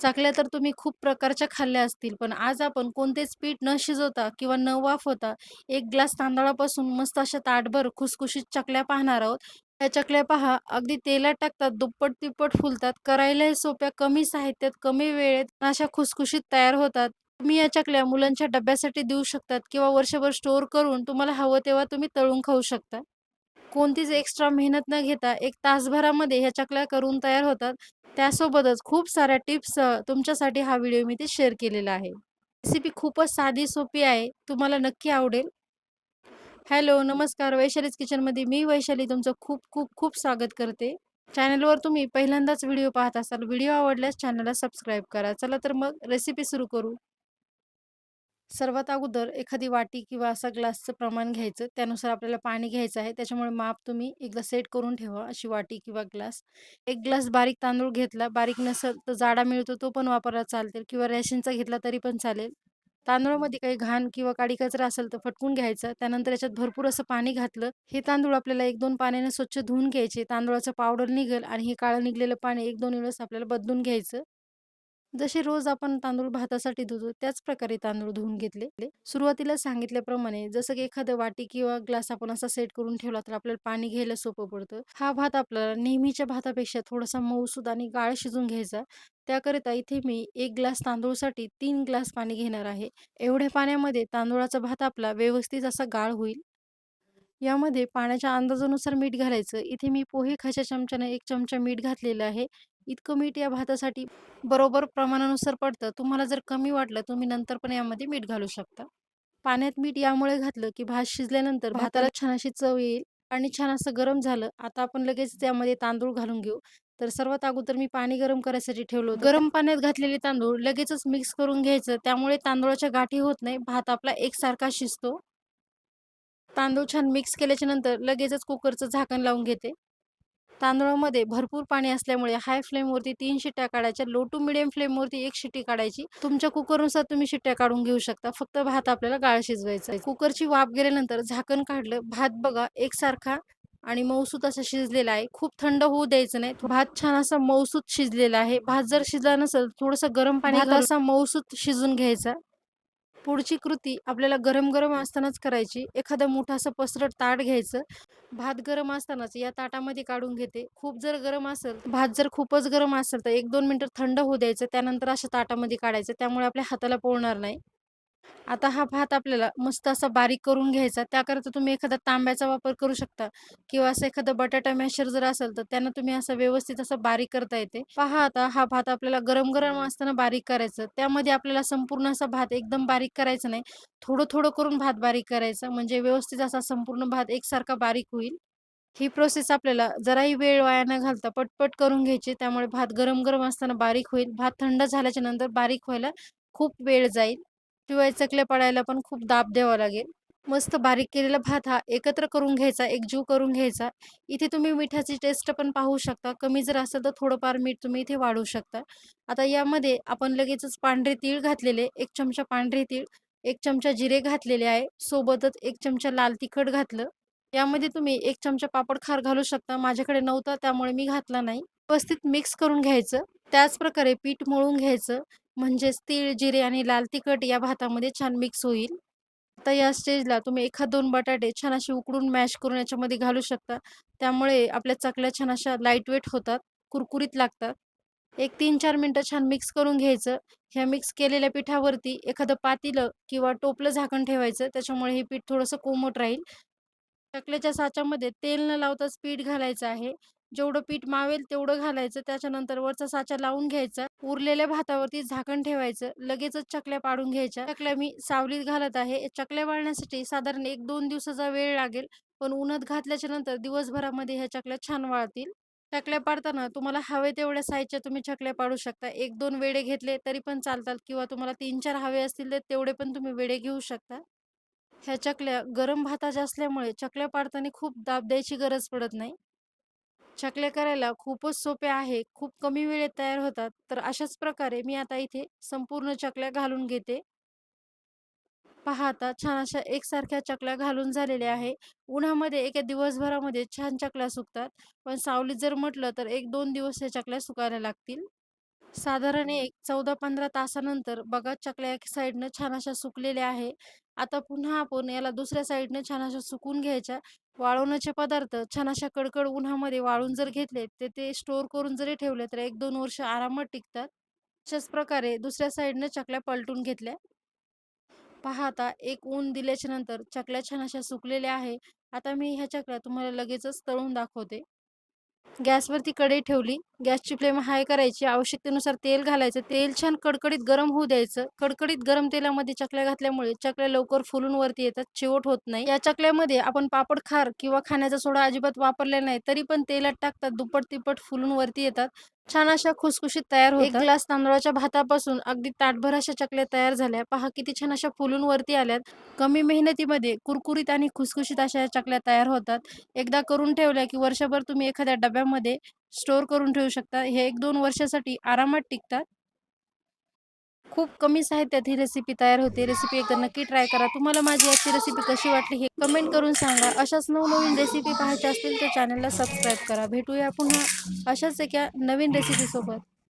चकल्या तर तुम्ही खूप प्रकारच्या खाल्ल्या असतील, पण आज आपण कोणतेच पीठ न शिजवता किंवा न वाफवता एक ग्लास तांदळापासून मस्त अशा ताटभर खुसखुशीत चकल्या पाहणार आहोत. या चकल्या पहा, अगदी तेलात टाकतात, दुप्पट-तिप्पट फुलतात, करायलाही सोप्या, कमी साहित्यात, कमी वेळेत अशा खुसखुशीत तयार होतात. तुम्ही या चकल्या मुलांच्या डब्यासाठी देऊ शकतात किंवा वर्षभर स्टोअर करून तुम्हाला हवं तेव्हा तुम्ही तळून खाऊ शकता. कोणतीच एक्स्ट्रा मेहनत न घेता एक तासभरामध्ये ह्या चकल्या करून तयार होतात. त्यासोबतच खूप साऱ्या टिप्ससह तुमच्यासाठी हा व्हिडिओ मी इथे शेअर केलेला आहे. रेसिपी खूपच साधी सोपी आहे. तुम्हाला नक्की आवडेल. हॅलो, नमस्कार. वैशालीज किचनमध्ये मी वैशाली तुमचं खूप खूप खूप स्वागत करते. चॅनलवर तुम्ही पहिल्यांदाच व्हिडिओ पाहत असाल, व्हिडिओ आवडल्यास चॅनलला सबस्क्राईब करा. चला तर मग रेसिपी सुरू करू. सर्वात अगोदर एखादी वाटी किंवा असा ग्लासचं प्रमाण घ्यायचं. त्यानुसार आपल्याला पाणी घ्यायचं आहे. त्याच्यामुळे माप तुम्ही एकदा सेट करून ठेवा, अशी वाटी किंवा ग्लास. 1 ग्लास बारीक तांदूळ घेतला. बारीक नसेल तर जाडा मिळतो तो पण वापरला चालतील किंवा रेशनचा घेतला तरी पण चालेल. तांदूळामध्ये काही घाण किंवा काडी कचरा असेल तर फटकून घ्यायचा. त्यानंतर याच्यात भरपूर असं पाणी घातलं. हे तांदूळ आपल्याला 1-2 पाण्याने स्वच्छ धुवून घ्यायचे. तांदूळाचं पावडर निघेल आणि हे काळं निघालेलं पाणी 1-2 वेळेस आपल्याला बदलून घ्यायचं. जसे रोज आपण तांदूळ भातासाठी धुतो त्याच प्रकारे तांदूळ धुवून घेतले. सुरुवातीला सांगितल्याप्रमाणे जसं की एखादं वाटी किंवा ग्लास आपण असा सेट करून ठेवला तर आपल्याला पाणी घ्यायला सोपं पडतं. हा भात आपल्याला नेहमीच्या भातापेक्षा थोडासा मऊसूद आणि गाळ शिजून घ्यायचा. त्याकरिता इथे मी एक ग्लास तांदूळसाठी तीन ग्लास पाणी घेणार आहे. एवढ्या पाण्यामध्ये तांदूळाचा भात आपला व्यवस्थित असा गाळ होईल. यामध्ये पाण्याच्या अंदाजानुसार मीठ घालायचं. इथे मी पोहे खायच्या चमच्याने एक चमचा मीठ घातलेलं आहे. इतकं मीठ या भातासाठी बरोबर प्रमाणानुसार पडतं. तुम्हाला जर कमी वाटलं तुम्ही नंतर पण यामध्ये मीठ घालू शकता. पाण्यात मीठ यामुळे घातलं की भात शिजल्यानंतर भाताला छान अशी चव येईल आणि छान असं गरम झालं. आता आपण लगेच त्यामध्ये तांदूळ घालून घेऊ. तर सर्वात अगोदर मी पाणी गरम करायसाठी ठेवलं होतं. गरम पाण्यात घातलेले तांदूळ लगेचच मिक्स करून घ्यायचं. त्यामुळे तांदूळाच्या गाठी होत नाही. भात आपला एकसारखा शिजतो. तांदूळ छान मिक्स केल्याच्यानंतर लगेचच कुकरचं झाकण लावून घेते. तांदूळामध्ये भरपूर पाणी असल्यामुळे हाय फ्लेमवरती 3 शिट्ट्या काढायच्या. लो टू मीडियम फ्लेमवरती 1 शिट्टी काढायची. तुमच्या कुकरनुसार तुम्ही शिट्ट्या काढून घेऊ शकता. फक्त भात आपल्याला गाळ शिजवायचा आहे. कुकरची वाफ गेल्यानंतर झाकण काढलं. भात बघा एकसारखा आणि मऊसूत असा शिजलेला आहे. खूप थंड होऊ द्यायचं नाही. भात छान असा मऊसूत शिजलेला आहे. भात जर शिजला नसेल थोडंसं गरम पाणी असा मऊसूत शिजून घ्यायचा. पुढची कृती आपल्याला गरम-गरम असतानाच करायची. एखादं मोठं असं पसरट ताट घ्यायचं. भात गरम असतानाच या ताटामध्ये काढून घेते. खूप जर गरम असेल, भात जर खूपच गरम असेल तर एक दोन मिनटं थंड होऊ द्यायचं. त्यानंतर अशा ताटामध्ये काढायचं. त्यामुळे आपल्या हाताला पोळणार नाही. आता हा भात आपल्याला मस्त असा बारीक करून घ्यायचा. त्याकरता तुम्ही एखादा तांब्याचा वापर करू शकता किंवा असं एखादं बटाटा मॅशर जर असेल तर त्यानं तुम्ही असं व्यवस्थित असं बारीक करता येते. पहा आता हा भात आपल्याला गरम-गरम असताना बारीक करायचं. त्यामध्ये आपल्याला संपूर्ण असा भात एकदम बारीक करायचा नाही. थोडं-थोडं करून भात बारीक करायचा. म्हणजे व्यवस्थित असा संपूर्ण भात एकसारखा बारीक होईल. ही प्रोसेस आपल्याला जराही वेळ वाया न घालता पटपट करून घ्यायची. त्यामुळे भात गरम-गरम असताना बारीक होईल. भात थंड झाल्याच्यानंतर बारीक व्हायला खूप वेळ जाईल. शिवाय चकल्या पडायला पण खूप दाब द्यावा लागेल. मस्त बारीक केलेला भात हा एकत्र करून घ्यायचा, एकजीव करून घ्यायचा. इथे तुम्ही मिठाची टेस्ट पण पाहू शकता. कमी जर असेल तर थोडंफार मीठ तुम्ही इथे वाढवू शकता. आता यामध्ये आपण लगेचच पांढरे तीळ घातलेले, एक चमचा पांढरे तीळ, एक चमचा जिरे घातलेले आहे. सोबतच एक चमचा लाल तिखट घातलं. यामध्ये तुम्ही एक चमचा पापड खार घालू शकता. माझ्याकडे नव्हता त्यामुळे मी घातला नाही. व्यवस्थित मिक्स करून घ्यायचं. त्याच प्रकारे पीठ मळून घ्यायचं. म्हणजेच तीळ, जिरे आणि लाल तिखट या भातामध्ये छान मिक्स होईल. आता या स्टेजला तुम्ही एखाद दोन बटाटे छान असे उकडून मॅश करून याच्यामध्ये घालू शकता. त्यामुळे आपल्या चकल्या छान अशा लाइट वेट होतात, कुरकुरीत लागतात. एक तीन चार मिनटं छान मिक्स करून घ्यायचं. ह्या मिक्स केलेल्या पिठावरती एखादं पातीलं किंवा टोपलं झाकण ठेवायचं. त्याच्यामुळे हे पीठ थोडंसं कोमट राहील. चकल्याच्या साच्यामध्ये तेल न लावताच पीठ घालायचं आहे. जेवढं पीठ मावेल तेवढं घालायचं. त्याच्यानंतर वरचा साचा लावून घ्यायचा. उरलेल्या भातावरती झाकण ठेवायचं. लगेचच चकल्या पाडून घ्यायच्या. चकल्या मी सावलीत घालत आहे. चकल्या वाळण्यासाठी साधारण 1-2 दिवसाचा वेळ लागेल. पण उन्हात घातल्याच्या नंतर दिवसभरामध्ये ह्या चकल्या छान वाळतील. चकल्या पाडताना तुम्हाला हवे तेवढ्या साईजच्या तुम्ही चकल्या पाडू शकता. 1-2 वेडे घेतले तरी पण चालतात किंवा तुम्हाला 3-4 हवे असतील तर तेवढे पण तुम्ही वेडे घेऊ शकता. ह्या चकल्या गरम भाताच्या असल्यामुळे चकल्या पाडताना खूप दाब द्यायची गरज पडत नाही. चकल्या करायला खूपच सोप्या आहे. खूप कमी वेळेत तयार होतात. तर अशाच प्रकारे मी आता इथे संपूर्ण चकल्या घालून घेते. पहा आता छान अशा एकसारख्या चकल्या घालून झालेल्या आहे. उन्हामध्ये एका दिवसभरामध्ये छान चकल्या सुकतात. पण सावलीत जर म्हटलं तर 1-2 दिवस ह्या चकल्या सुकायला लागतील. साधारण एक 14-15 तासानंतर बघा चकल्या एक साईडनं छान अशा सुकलेल्या आहे. आता पुन्हा आपण याला दुसऱ्या साईडनं छान अशा सुकवून घ्यायच्या. वाळवण्याचे पदार्थ छान अशा कडकड उन्हामध्ये वाळून जर घेतले, तर ते स्टोअर करून जरी ठेवले, तर 1-2 वर्ष आरामात टिकतात. अशाच प्रकारे दुसऱ्या साईडनं चकल्या पलटून घेतल्या. पहा आता एक ऊन दिल्याच्या नंतर चकल्या छान अशा सुकलेल्या आहे. आता मी ह्या चकल्या तुम्हाला लगेचच तळून दाखवते. गॅसवरती कढई ठेवली. गॅसची फ्लेम हाय करायची. आवश्यकतेनुसार तेल घालायचं. तेल छान कडकडीत गरम होऊ द्यायचं. कडकडीत गरम तेलामध्ये चकल्या घातल्यामुळे चकल्या लवकर फुलून वरती येतात, चिवट होत नाही. या चकल्यामध्ये आपण पापड खार किंवा खाण्याचा सोडा अजिबात वापरलेला नाही, तरी पण तेलात टाकतात दुप्पट-तिप्पट फुलून वरती येतात. छान अशा खुसखुशीत तयार होतात. 1 ग्लास तांदळाच्या भातापासून अगदी ताटभर अशा चकल्या तयार झाल्या. पहा किती छान अशा फुलून वरती आल्यात. कमी मेहनतीमध्ये कुरकुरीत आणि खुसखुशीत अशा या चकल्या तयार होतात. एकदा करून ठेवल्या, की वर्षभर तुम्ही एखाद्या डब्यामध्ये स्टोअर करून ठेवू शकता. हे 1-2 वर्षासाठी आरामात टिकतात. खूप कमी साहित्यात ही रेसिपी तयार होते. रेसिपी एकदा नक्की ट्राय करा. तुम्हाला माझी आजची रेसिपी कशी वाटली हे कमेंट करून सांगा. अशाच नवनवीन रेसिपी पाहायच्या असतील तर चॅनलला सबस्क्राईब करा. भेटूया पुन्हा अशाच एका नवीन रेसिपीसोबत.